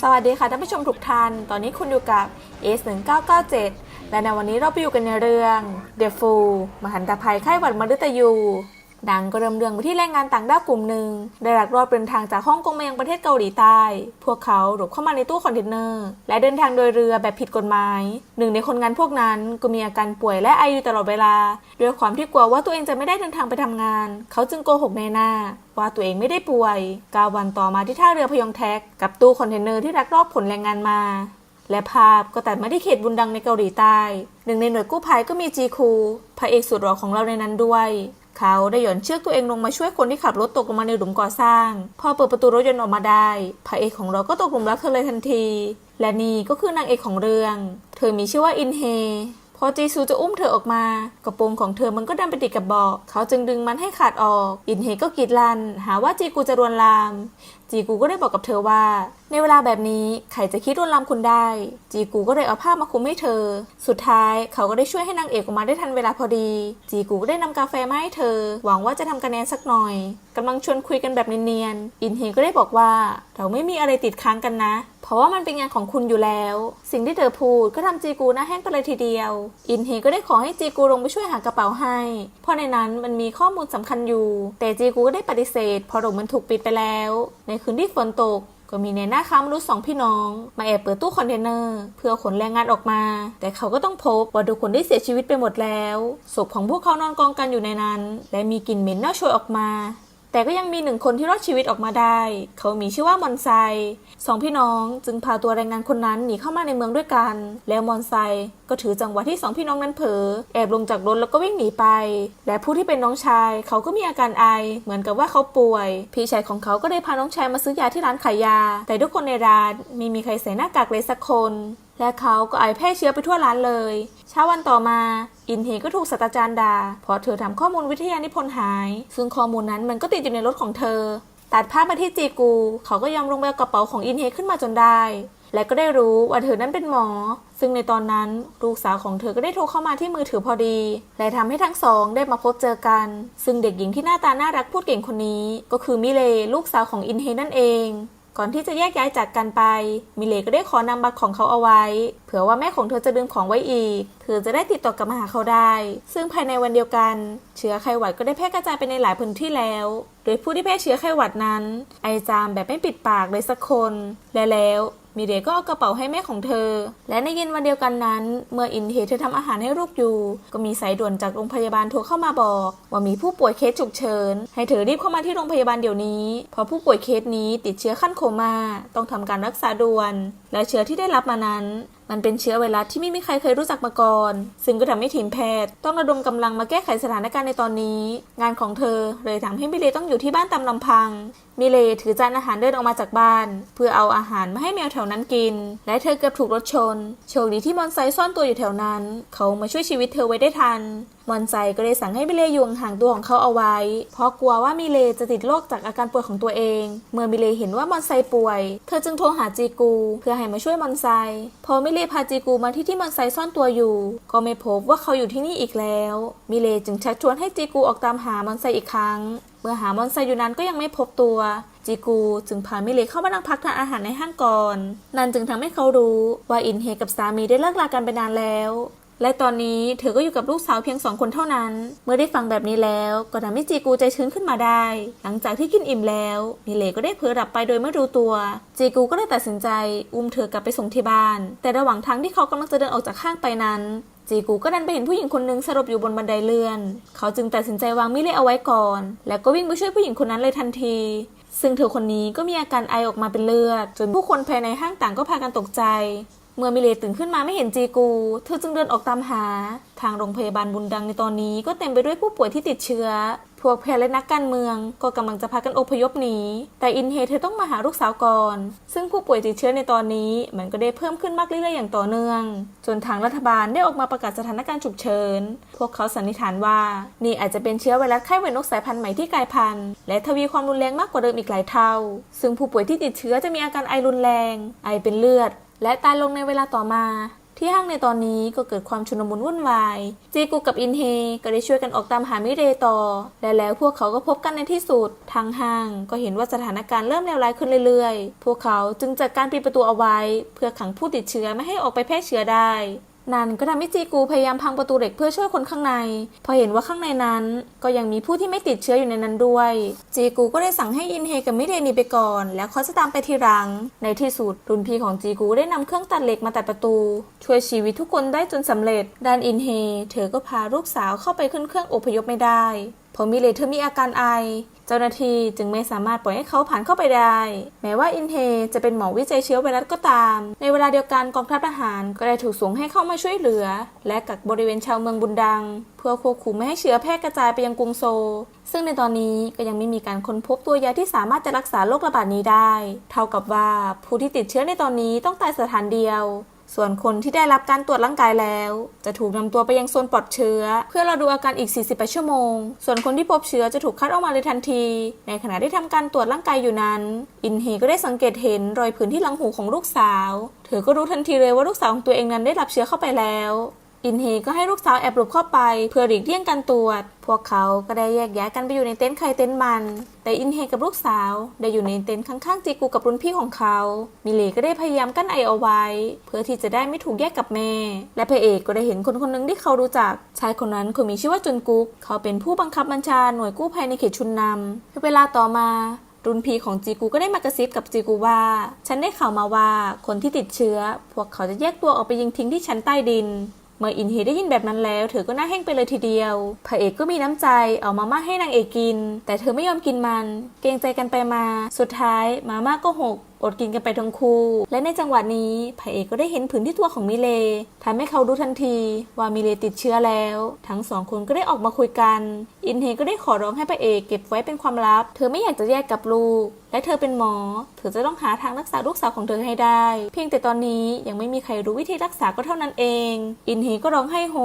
สวัสดีค่ะท่านผู้ชมทุกท่าน ตอนนี้คุณอยู่กับ S 1 9 9 7และในวันนี้เราไปอยู่กันในเรื่อง The Fool มหันตภัยไข้หวัดมฤตยู หนังก็เริ่มเรื่องไปที่แรงงานต่างด้าวกลุ่มหนึ่งได้ลักลอบเดินทางจากฮ่องกงมายังประเทศเกาหลีใต้ พวกเขาหลบเข้ามาในตู้คอนเทนเนอร์ และเดินทางโดยเรือแบบผิดกฎหมาย หนึ่งในคนงานพวกนั้นก็มีอาการป่วยและไออยู่ตลอดเวลา ด้วยความที่กลัวว่าตัวเองจะไม่ได้เดินทางไปทำงาน เขาจึงโกหกในหน้า ว่าตัวเองไม่ได้ป่วยกาวันต่อมาที่ท่าเรือพยองแท็กกับตู้คอนเทนเนอร์ที่ลักลอบขนแรงงานมาและภาพก็ตัดมาที่เขตบุนดังในเกาหลีใต้ หนึ่งในหน่วยกู้ภัยก็มีจีคูพระเอกสุดหล่อของเราในนั้นด้วย เขาได้หย่อนเชือกตัวเองลงมาช่วยคนที่ขับรถตกลงมาในหลุมก่อสร้าง พอเปิดประตูรถยนต์ออกมาได้พระเอกของเราก็ตกหลุมรักเธอเลยทันที และนี่ก็คือนางเอกของเรื่อง เธอมีชื่อว่าอินเฮพอจีซูจะอุ้มเธอออกมา กระโปรงของเธอมันก็ดันไปติดกับเบาะเขาจึงดึงมันให้ขาดออก อินเฮก็กรีดลัน หาว่าจีกูจะรวนลาม จีกูก็ได้บอกกับเธอว่า ในเวลาแบบนี้ใครจะคิดรวนลามคุณได้ จีกูก็เลยเอาผ้ามาคลุมให้เธอ สุดท้ายเขาก็ได้ช่วยให้นางเอกออกมาได้ทันเวลาพอดี จีกูก็ได้นำกาแฟมาให้เธอ หวังว่าจะทำคะแนนสักหน่อยกำลังชวนคุยกันแบบเนียนๆ อินเฮก็ได้บอกว่า เราไม่มีอะไรติดค้างกันนะ เพราะว่ามันเป็นงานของคุณอยู่แล้ว สิ่งที่เธอพูดก็ทำจีกูหน้าแห้งไปเลยทีเดียว อินเฮก็ได้ขอให้จีกูลงไปช่วยหากระเป๋าให้ เพราะในนั้นมันมีข้อมูลสำคัญอยู่ แต่จีกูก็ได้ปฏิเสธเพราะหลุมมันถูกปิดไปแล้ว ในคืนที่ฝนตกก็มีในหน้าค้ามนุษย์สองพี่น้อง มาแอบเปิดตู้คอนเทนเนอร์เพื่อขนแรงงานออกมา แต่เขาก็ต้องพบว่าทุกคนได้เสียชีวิตไปหมดแล้วศพของพวกเขานอนกองกันอยู่ในนั้น และมีกลิ่นเหม็นเน่าโชยออกมา แต่ก็ยังมีหนึ่งคนที่รอดชีวิตออกมาได้ เขามีชื่อว่ามอนไซสองพี่น้องจึงพาตัวแรงงานคนนั้นหนีเข้ามาในเมืองด้วยกัน แล้วมอนไซก็ถือจังหวะที่สองพี่น้องนั้นเผลอแอบลงจากรถแล้วก็วิ่งหนีไป และผู้ที่เป็นน้องชาย เขาก็มีอาการไอ เหมือนกับว่าเขาป่วย พี่ชายของเขาก็ได้พาน้องชายมาซื้อยาที่ร้านขายยา แต่ทุกคนในร้านไม่มีใครใส่หน้ากากเลยสักคน และเขาก็ไอแพร่เชื้อไปทั่วร้านเลย เช้าวันต่อมา อินเฮก็ถูกศาสตราจารย์ด่าเพราะเธอทำข้อมูลวิทยานิพนธ์หาย ซึ่งข้อมูลนั้นมันก็ติดอยู่ในรถของเธอ ตัดภาพมาที่จีกู เขาก็ยอมลงไปกระเป๋าของอินเฮขึ้นมาจนได้ และก็ได้รู้ว่าเธอนั้นเป็นหมอ ซึ่งในตอนนั้นลูกสาวของเธอก็ได้โทรเข้ามาที่มือถือพอดี และทำให้ทั้งสองได้มาพบเจอกัน ซึ่งเด็กหญิงที่หน้าตาน่ารักพูดเก่งคนนี้ ก็คือมิเลลูกสาวของอินเฮนั่นเอง ก่อนที่จะแยกย้ายจากกันไป มิเลก็ได้ขอนำบัตรของเขาเอาไว้ เผื่อว่าแม่ของเธอจะลืมของไว้อีก เธอจะได้ติดต่อกลับมาหาเขาได้ ซึ่งภายในวันเดียวกัน เชื้อไข้หวัดก็ได้แพร่กระจายไปในหลายพื้นที่แล้ว โดยผู้ที่แพร่เชื้อไข้หวัดนั้น ไอจามแบบไม่ปิดปากเลยสักคน และแล้ว มิเลก็เอากระเป๋าให้แม่ของเธอ และในเย็นวันเดียวกันนั้น เมื่ออินเทเธอทำอาหารให้ลูกอยู่ ก็มีสายด่วนจากโรงพยาบาลโทรเข้ามาบอก ว่ามีผู้ป่วยเคสฉุกเฉิน ให้เธอรีบเข้ามาที่โรงพยาบาลเดี๋ยวนี้ เพราะผู้ป่วยเคสนี้ติดเชื้อขั้นโคม่าต้องทำการรักษาด่วน และเชื้อที่ได้รับมานั้นมันเป็นเชื้อไวรัสที่ไม่มีใครเคยรู้จักมาก่อน ซึ่งก็ทำให้ทีมแพทย์ ต้องระดมกำลังมาแก้ไขสถานการณ์ในตอนนี้ งานของเธอเลยทำให้มิเลต้องอยู่ที่บ้านตามลำพัง มิเลถือจานอาหารเดินออกมาจากบ้าน เพื่อเอาอาหารมาให้แมวแถวนั้นกิน และเธอเกือบถูกรถชน โชคดีที่มอนไซซ่อนตัวอยู่แถวนั้น เขามาช่วยชีวิตเธอไว้ได้ทัน มอนไซก็เลยสั่งให้มิเลอยู่ห่างตัวของเขาเอาไว้ เพราะกลัวว่ามิเลจะติดโรคจากอาการป่วยของตัวเอง เมื่อมิเลเห็นว่ามอนไซป่วย เธอจึงโทรหาจีกู เพื่อให้มาช่วยมอนไซ พอมิเลพาจีกูมาที่ที่มอนไซซ่อนตัวอยู่ ก็ไม่พบว่าเขาอยู่ที่นี่อีกแล้ว มิเลจึงชักชวนให้จีกูออกตามหามอนไซอีกครั้งเมื่อหามอนไซอยู่นั้นก็ยังไม่พบตัวจีกูจึงพามิเลเข้ามานั่งพักทานอาหารในห้างก่อน นั่นจึงทำให้เขารู้ว่าอินเฮกับสามีได้เลิกลากันไปนานแล้ว และตอนนี้เธอก็อยู่กับลูกสาวเพียงสองคนเท่านั้น เมื่อได้ฟังแบบนี้แล้วก็ทำให้จีกูใจชื้นขึ้นมาได้ หลังจากที่กินอิ่มแล้วมิเลก็ได้เผลอหลับไปโดยไม่รู้ตัว จีกูก็ได้ตัดสินใจ อุ้มเธอกลับไปส่งที่บ้าน แต่ระหว่างทางที่เขากำลังจะเดินออกจากห้างไปนั้น จีกูก็ดันไปเห็นผู้หญิงคนหนึ่งสลบอยู่บนบันไดเลื่อน เขาจึงตัดสินใจวางมิเล่เอาไว้ก่อน แล้วก็วิ่งไปช่วยผู้หญิงคนนั้นเลยทันที ซึ่งเธอคนนี้ก็มีอาการไอออกมาเป็นเลือด จนผู้คนภายในห้างต่างก็พากันตกใจ เมื่อมิเลตื่นขึ้นมาไม่เห็นจีกู เธอจึงเดินออกตามหา ทางโรงพยาบาลบุญดังในตอนนี้ก็เต็มไปด้วยผู้ป่วยที่ติดเชื้อ พวกแพทย์และนักการเมืองก็กำลังจะพากันอพยพหนี แต่อินเฮเธอต้องมาหาลูกสาวก่อน ซึ่งผู้ป่วยติดเชื้อในตอนนี้มันก็ได้เพิ่มขึ้นมากเรื่อยๆอย่างต่อเนื่อง จนทางรัฐบาลได้ออกมาประกาศสถานการณ์ฉุกเฉิน พวกเขาสันนิษฐานว่า นี่อาจจะเป็นเชื้อไวรัสไข้หวัดนกสายพันธุ์ใหม่ที่กลายพันธุ์และทวีความรุนแรงมากกว่าเดิมอีกหลายเท่า ซึ่งผู้ป่วยที่ติดเชื้อจะมีอาการไอรุนแรง ไอเป็นเลือด และตายลงในเวลาต่อมา ที่ห้างในตอนนี้ก็เกิดความชุนมุนวุ่นวาย จีกุกับอินเฮก็ได้ช่วยกันออกตามหามิเรต่อ และแล้วพวกเขาก็พบกันในที่สุด ทางห้างก็เห็นว่าสถานการณ์เริ่มเลวร้ายขึ้นเรื่อยๆ พวกเขาจึงจัดการปิดประตูเอาไว้ เพื่อขังผู้ติดเชื้อไม่ให้ออกไปแพร่เชื้อได้ นั่นก็ทำให้จีกูพยายามพังประตูเหล็กเพื่อช่วยคนข้างใน พอเห็นว่าข้างในนั้น ก็ยังมีผู้ที่ไม่ติดเชื้ออยู่ในนั้นด้วย จีกูก็ได้สั่งให้อินเฮกับมิเรนีไปก่อน แล้วเขาจะตามไปทีหลัง ในที่สุดรุ่นพี่ของจีกูได้นำเครื่องตัดเหล็กมาตัดประตู ช่วยชีวิตทุกคนได้จนสำเร็จ ด้านอินเฮเธอก็พาลูกสาวเข้าไปขึ้นเครื่องอพยพไม่ได้เพราะมิเรเธอมีอาการไอ เจ้าหน้าที่จึงไม่สามารถปล่อยให้เขาผ่านเข้าไปได้ แม้ว่าอินเทจะเป็นหมอวิจัยเชื้อไวรัสก็ตาม ในเวลาเดียวกันกองทัพทหารก็ได้ถูกส่งให้เข้ามาช่วยเหลือ และกักบริเวณชาวเมืองบุนดัง เพื่อควบคุมไม่ให้เชื้อแพร่กระจายไปยังกรุงโซลซึ่งในตอนนี้ก็ยังไม่มีการค้นพบตัวยาที่สามารถจะรักษาโรคระบาดนี้ได้ เท่ากับว่าผู้ที่ติดเชื้อในตอนนี้ต้องตายสถานเดียว ส่วนคนที่ได้รับการตรวจร่างกายแล้ว จะถูกนำตัวไปยังโซนปลอดเชื้อ เพื่อรอดูอาการอีก 48 ชั่วโมง ส่วนคนที่พบเชื้อจะถูกคัดออกมาเลยทันที ในขณะที่ทำการตรวจร่างกายอยู่นั้น อินเฮก็ได้สังเกตเห็นรอยผื่นที่หลังหูของลูกสาว เธอก็รู้ทันทีเลยว่าลูกสาวของตัวเองนั้นได้รับเชื้อเข้าไปแล้ว อินเฮก็ให้ลูกสาวแอบหลบเข้าไปเพื่อหลีกเลี่ยงการตรวจ พวกเขาก็ได้แยกย้ายกันไปอยู่ในเต็นท์ใครเต็นท์มัน แต่อินเฮกับลูกสาวได้อยู่ในเต็นท์ข้างๆจีกูกับรุ่นพี่ของเขา มิเลก็ได้พยายามกั้นไอเอาไว้ เพื่อที่จะได้ไม่ถูกแยกกับแม่ และพระเอกก็ได้เห็นคนคนหนึ่งที่เขารู้จัก ชายคนนั้นคงมีชื่อว่าจุนกุ๊ก เขาเป็นผู้บังคับบัญชาหน่วยกู้ภัยในเขตชุนนำเวลาต่อมารุ่นพี่ของจีกูก็ได้มากระซิบกับจีกูว่า ฉันได้ข่าวมาว่าคนที่ติดเชื้อ พวกเขาจะแยกตัวออกไปยิงทิ้งที่ชั้นใต้ดิน เมื่ออินเฮได้ยินแบบนั้นแล้ว เธอก็หน้าแห้งไปเลยทีเดียว พระเอกก็มีน้ำใจเอามาม่าให้นางเอกกิน แต่เธอไม่ยอมกินมัน เกรงใจกันไปมา สุดท้ายมาม่าก็หก อดกินกันไปทั้งคู่ และในจังหวะนี้พระเอกก็ได้เห็นผืนที่ตัวของมิเลทำให้เขารู้ทันทีว่ามิเลติดเชื้อแล้ว ทั้งสองคนก็ได้ออกมาคุยกัน อินเฮก็ได้ขอร้องให้พระเอกเก็บไว้เป็นความลับ เธอไม่อยากจะแยกกับลูก และเธอเป็นหมอ เธอจะต้องหาทางรักษาลูกสาวของเธอให้ได้ เพียงแต่ตอนนี้ยังไม่มีใครรู้วิธีรักษาก็เท่านั้นเอง อินเฮก็ร้องไห้โฮ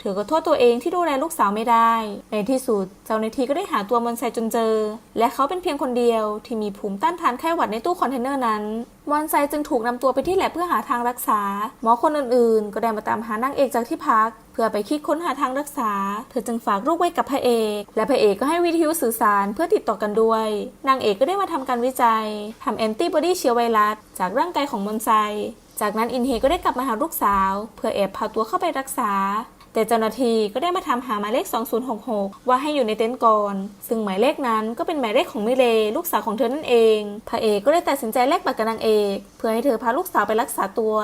เธอก็โทษตัวเองที่ดูแลลูกสาวไม่ได้ ในที่สุดเจ้าหน้าที่ก็ได้หาตัวมอนไซจนเจอ และเขาเป็นเพียงคนเดียวที่มีภูมิต้านทานไข้หวัดในตู้คอนเทนเนอร์นั้นมอนไซจึงถูกนำตัวไปที่แลบเพื่อหาทางรักษา หมอคนอื่นๆ ก็ได้มาตามหานางเอกจากที่พัก เพื่อไปคิดค้นหาทางรักษา เธอจึงฝากลูกไว้กับพระเอก และพระเอกก็ให้วิทยุสื่อสารเพื่อติดต่อกันด้วย นางเอกก็ได้มาทำการวิจัยทำแอนติบอดีเชื้อไวรัสจากร่างกายของมอนไซจากนั้นอินเฮก็ได้กลับมาหาลูกสาว เพื่อแอบพาตัวเข้าไปรักษา แต่เจ้าหน้าที่ก็ได้มาทำหาหมายเลข 2066 ว่าให้อยู่ในเต็นท์ก่อน ซึ่งหมายเลขนั้นก็เป็นหมายเลขของมิเลลูกสาวของเธอนั่นเอง พระเอกก็ได้ตัดสินใจแลกบัตรกับนางเอก เพื่อให้เธอพาลูกสาวไปรักษาตัว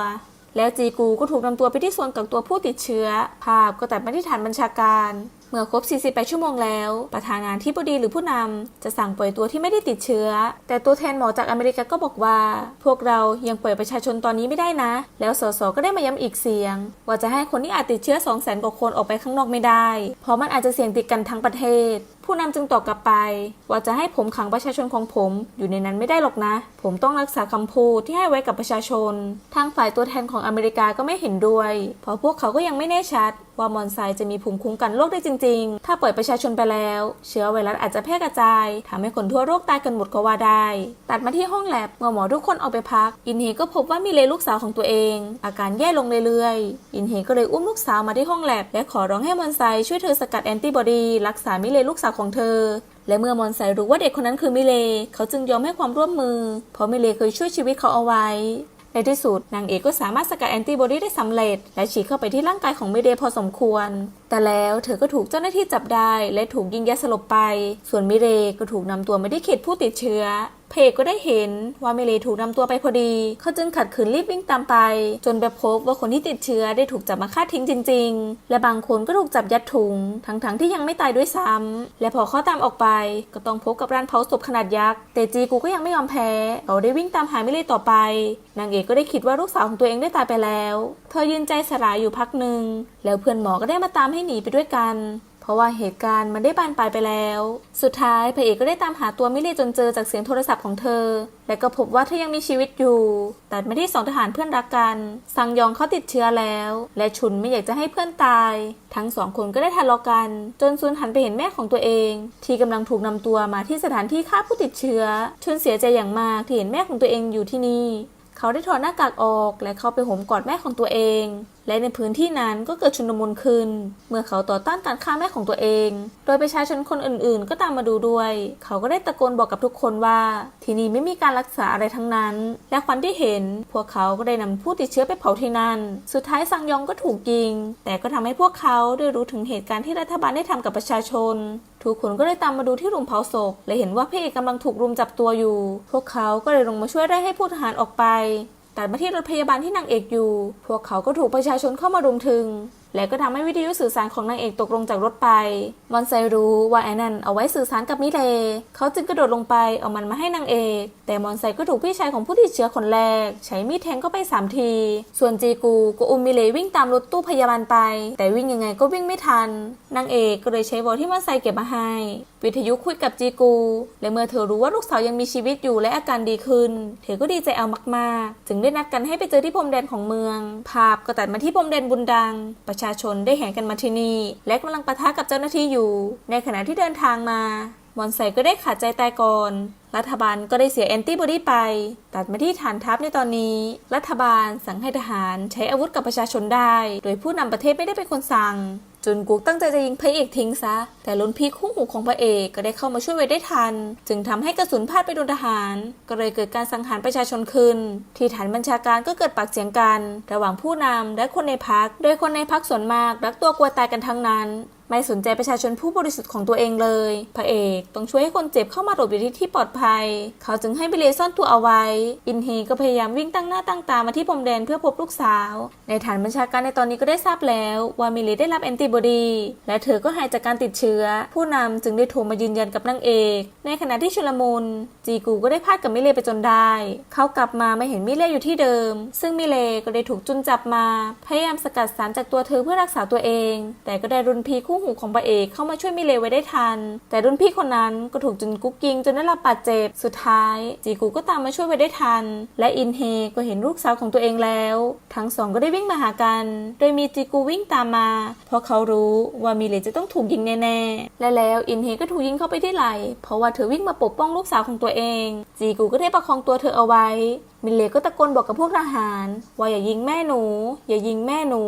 แล้วจีกูก็ถูกนำตัวไปที่ส่วนกักตัวผู้ติดเชื้อ ภาพก็ตัดมาที่ฐานบัญชาการ เมื่อครบ 48 ชั่วโมงแล้ว ประธานาธิบดีหรือผู้นำจะสั่งปล่อยตัวที่ไม่ได้ติดเชื้อ แต่ตัวแทนหมอจากอเมริกาก็บอกว่า พวกเรายังปล่อยประชาชนตอนนี้ไม่ได้นะ แล้วสสก็ได้มาย้ำอีกเสียง ว่าจะให้คนที่อาจติดเชื้อ 2 0 0 0 0 0กว่าคนออกไปข้างนอกไม่ได้ เพราะมันอาจจะเสี่ยงติดกันทั้งประเทศ ผู้นำจึงตอบกลับไป ว่าจะให้ผมขังประชาชนของผมอยู่ในนั้นไม่ได้หรอกนะ ผมต้องรักษาคำพูดที่ให้ไว้กับประชาชน ทางฝ่ายตัวแทนของอเมริกาก็ไม่เห็นด้วย เพราะพวกเขาก็ยังไม่แน่ชัด ว่ามอนไซจะมีภูมิคุ้มกันโรคได้จริง ๆ ถ้าปล่อยประชาชนไปแล้ว เชื้อไวรัสอาจจะแพร่กระจายทำให้คนทั่วโลกตายกันหมดก็ว่าได้ ตัดมาที่ห้องแลบเมื่อหมอทุกคนเอาไปพัก อินเฮก็พบว่ามีเลลูกสาวของตัวเอง อาการแย่ลงเรื่อยๆ อินเฮก็เลยอุ้มลูกสาวมาที่ห้องแลบและขอร้องให้มอนไซช่วยเธอสกัดแอนติบอดีรักษามิเลลูกสาวของเธอ และเมื่อมอนไซรู้ว่าเด็กคนนั้นคือมิเล เขาจึงยอมให้ความร่วมมือ เพราะมิเลเคยช่วยชีวิตเขาเอาไว้ ในที่สุดนางเอกก็สามารถสกัดแอนติบอดีได้สำเร็จ และฉีดเข้าไปที่ร่างกายของมิเลพอสมควร แต่แล้วเธอก็ถูกเจ้าหน้าที่จับได้ และถูกยิงยาสลบไป ส่วนมิเลก็ถูกนำตัวมาที่เขตผู้ติดเชื้อ เพกก็ได้เห็นว่าเมเลถูกนำตัวไปพอดี เขาจึงขัดขืนรีบวิ่งตามไป จนไปพบว่าคนที่ติดเชื้อได้ถูกจับมาฆ่าทิ้งจริง ๆ และบางคนก็ถูกจับยัดถุง ทั้งๆที่ยังไม่ตายด้วยซ้ำและพอเขาตามออกไป ก็ต้องพบกับร้านเผาศพขนาดยักษ์แต่จีกูก็ยังไม่ยอมแพ้เขาได้วิ่งตามหาเมเลต่อไป นางเอกก็ได้คิดว่าลูกสาวของตัวเองได้ตายไปแล้ว เธอยืนใจสลายอยู่พักหนึ่งแล้วเพื่อนหมอก็ได้มาตามให้หนีไปด้วยกัน ราะว่าเหตุการณ์มันได้บานปลายไปแล้ว สุดท้ายพระเอกก็ได้ตามหาตัวมิเลจนเจอจากเสียงโทรศัพท์ของเธอ และก็พบว่าเธอยังมีชีวิตอยู่ แตัดมาที่สองทหารเพื่อนรักกัน ซังยองเขาติดเชื้อแล้ว และชุนไม่อยากจะให้เพื่อนตาย ทั้งสองคนก็ได้ทะเลาะกัน จนซุนหันไปเห็นแม่ของตัวเอง ที่กำลังถูกนำตัวมาที่สถานที่ฆ่าผู้ติดเชื้อ ชุนเสียใจอย่างมากที่เห็นแม่ของตัวเองอยู่ที่นี่เขาได้ถอดหน้ากากออกและเข้าไปห่มกอดแม่ของตัวเอง และในพื้นที่นั้นก็เกิดชุลมุนขึ้น เมื่อเขาต่อต้านการฆ่าแม่ของตัวเอง โดยประชาชนคนอื่นๆ ก็ตามมาดูด้วย เขาก็ได้ตะโกนบอกกับทุกคนว่า ที่นี่ไม่มีการรักษาอะไรทั้งนั้น และควันที่เห็น พวกเขาก็ได้นำผู้ติดเชื้อไปเผาที่นั่น สุดท้ายซังยองก็ถูกยิง แต่ก็ทำให้พวกเขาได้รู้ถึงเหตุการณ์ที่รัฐบาลได้ทำกับประชาชนทุกคนก็เลยตามมาดูที่รุมเผาศพและเห็นว่าพระเอกกำลังถูกรุมจับตัวอยู่ พวกเขาก็เลยลงมาช่วยไล่ให้ผู้ทหารออกไป แต่มาที่รถพยาบาลที่นางเอกอยู่ พวกเขาก็ถูกประชาชนเข้ามารุมถึง และก็ทำให้วิทยุสื่อสารของนางเอกตกลงจากรถไป มอนไซรู้ว่าไอ้นั่นเอาไว้สื่อสารกับมิเล เขาจึงกระโดดลงไปเอามันมาให้นางเอก แต่มอนไซก็ถูกพี่ชายของผู้ติดเชื้อคนแรก ใช้มีดแทงเข้าไปสามที ส่วนจีกูก็อุ้มมิเลวิ่งตามรถตู้พยาบาลไป แต่วิ่งยังไงก็วิ่งไม่ทัน นางเอกก็เลยใช้วอลที่มอนไซเก็บมาให้ วิทยุคุยกับจีกู และเมื่อเธอรู้ว่าลูกสาวยังมีชีวิตอยู่และอาการดีขึ้น เธอก็ดีใจเอามากๆ จึงได้นัดกันให้ไปเจอที่พรมแดนของเมือง ภาพก็ตัดมาที่พรมแดนบุญดังประชาชนได้แห่กันมาที่นี่และกำลังปะทะกับเจ้าหน้าที่อยู่ ในขณะที่เดินทางมามอนไซก็ได้ขาดใจตายก่อน รัฐบาลก็ได้เสียแอนติบอดีไป ตัดมาที่ฐานทัพในตอนนี้ รัฐบาลสั่งให้ทหารใช้อาวุธกับประชาชนได้ โดยผู้นำประเทศไม่ได้เป็นคนสั่ง จุนกุกตั้งใจจะยิงพระเอกทิ้งซะ แต่ลุนพี่คู่หูของพระเอกก็ได้เข้ามาช่วยไว้ได้ทัน จึงทำให้กระสุนพลาดไปโดนทหาร ก็เลยเกิดการสังหารประชาชนขึ้น ที่ฐานบัญชาการก็เกิดปากเสียงกัน ระหว่างผู้นำและคนในพัก โดยคนในพักส่วนมากรักตัวกลัวตายกันทั้งนั้น ไม่สนใจประชาชนผู้บริสุทธิ์ของตัวเองเลย พระเอกต้องช่วยให้คนเจ็บเข้ามาหลบอยู่ที่ที่ปลอดภัย เขาจึงให้บิเลซ่อนตัวเอาไว้ อินเฮก็พยายามวิ่งตั้งหน้าตั้งตามาที่พรมแดนเพื่อพบลูกสาว ในฐานบัญชาการในตอนนี้ก็ได้ทราบแล้วว่ามิเลได้รับแอนติบอดี และเธอก็หายจากการติดเชื้อ ผู้นำจึงได้โทรมายืนยันกับนางเอก ในขณะที่ชุลมุนจีกูก็ได้พลาดกับมิเลไปจนได้ เขากลับมาไม่เห็นมิเลอยู่ที่เดิม ซึ่งมิเลก็ได้ถูกจุนจับมา พยายามสกัดสารจากตัวเธอเพื่อรักษาตัวเอง แต่ก็ได้รุนพีคู่หูของพระเอกเข้ามาช่วยมิเลไว้ได้ทัน แต่รุ่นพี่คนนั้นก็ถูกจุนกุ๊กยิงจนได้รับบาดเจ็บ สุดท้าย จีกูก็ตามมาช่วยไว้ได้ทัน และอินเฮก็เห็นลูกสาวของตัวเองแล้ว ทั้งสองก็ได้วิ่งมาหากัน โดยมีจีกูวิ่งตามมา เพราะเขารู้ว่ามิเลจะต้องถูกยิงแน่ๆ และแล้วอินเฮก็ถูกยิงเข้าไปที่ไหล่เพราะว่าเธอวิ่งมาปกป้องลูกสาวของตัวเอง จีกูก็ได้ประคองตัวเธอเอาไว้มิเลก็ตะโกนบอกกับพวกทหารว่าอย่ายิงแม่หนู อย่ายิงแม่หนู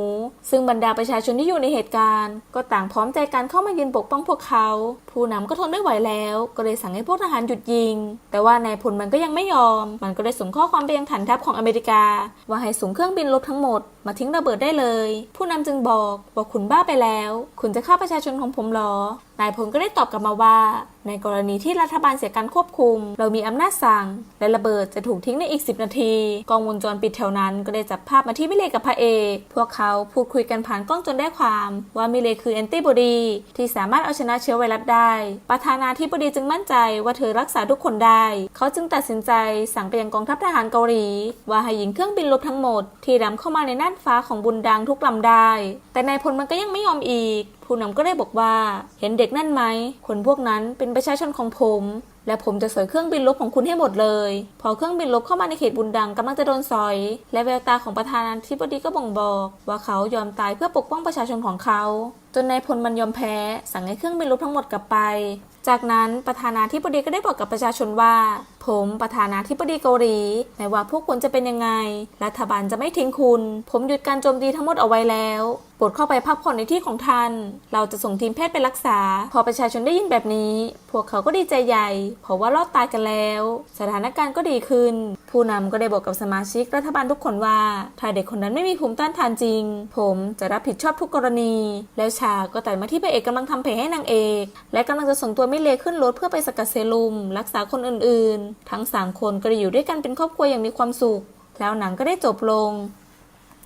ซึ่งบรรดาประชาชนที่อยู่ในเหตุการณ์ ก็ต่างพร้อมใจกันเข้ามายืนปกป้องพวกเขา ผู้นำก็ทนไม่ไหวแล้ว ก็เลยสั่งให้พวกทหารหยุดยิง แต่ว่านายพลมันก็ยังไม่ยอม มันก็ได้ส่งข้อความไปยังฐานทัพของอเมริกา ว่าให้ส่งเครื่องบินรบทั้งหมด มาทิ้งระเบิดได้เลย ผู้นำจึงบอกว่าคุณบ้าไปแล้ว คุณจะฆ่าประชาชนของผมหรอ นายพลก็ได้ตอบกลับมาว่า ในกรณีที่รัฐบาลเสียการควบคุม เรามีอำนาจสั่ง และระเบิดจะถูกทิ้งในอีก 10 นาที กล้องวงจรปิดแถวนั้นก็ได้จับภาพมาที่มิเลกับพระเอก พวกเขาพูดคุยกันผ่านกล้องจนได้ความ ว่ามิเลคือแอนติบอดี ที่สามารถเอาชนะเชื้อไวรัสได้ ประธานาธิบดีจึงมั่นใจว่าเธอรักษาทุกคนได้ เขาจึงตัดสินใจสั่งไปยังกองทัพทหารเกาหลี ว่าให้ยิงเครื่องบินรบทั้งหมด ที่นำเข้ามาในน่านฟ้าของบุญดังทุกลำได้ แต่นายพลมันก็ยังไม่ยอมอีก ผู้นำก็ได้บอกว่า เห็นเด็กนั่นไหม คนพวกนั้นเป็นประชาชนของผม และผมจะสอยเครื่องบินลบของคุณให้หมดเลย พอเครื่องบินลบเข้ามาในเขตบุญดังกำลังจะโดนสอย และแววตาของประธานาธิบดีก็บ่งบอก ว่าเขายอมตายเพื่อปกป้องประชาชนของเขา จนนายพลมันยอมแพ้ สั่งให้เครื่องบินลบทั้งหมดกลับไป จากนั้นประธานาธิบดีก็ได้บอกกับประชาชนว่า ผมประธานาธิบดีเกาหลีไม่ว่าพวกคุณจะเป็นยังไง รัฐบาลจะไม่ทิ้งคุณ ผมหยุดการโจมตีทั้งหมดเอาไว้แล้วปรดเข้าไปพักผ่อนในที่ของท่าน เราจะส่งทีมแพทย์ไปรักษา พอประชาชนได้ยินแบบนี้ พวกเขาก็ดีใจใหญ่ เพราะว่ารอดตายกันแล้ว สถานการณ์ก็ดีขึ้น ผู้นำก็ได้บอกกับสมาชิกรัฐบาลทุกคนว่า ถ้าเด็กคนนั้นไม่มีภูมิต้านทานจริง ผมจะรับผิดชอบทุกกรณี แล้วฉากก็ตัดมาที่พระเอกกำลังทำแผลให้นางเอก และกำลังจะส่งตัวมิเลขึ้นรถเพื่อไปสกัดเซรุม รักษาคนอื่นทั้งสามคนก็ได้อยู่ด้วยกันเป็นครอบครัวอย่างมีความสุข แล้วหนังก็ได้จบลง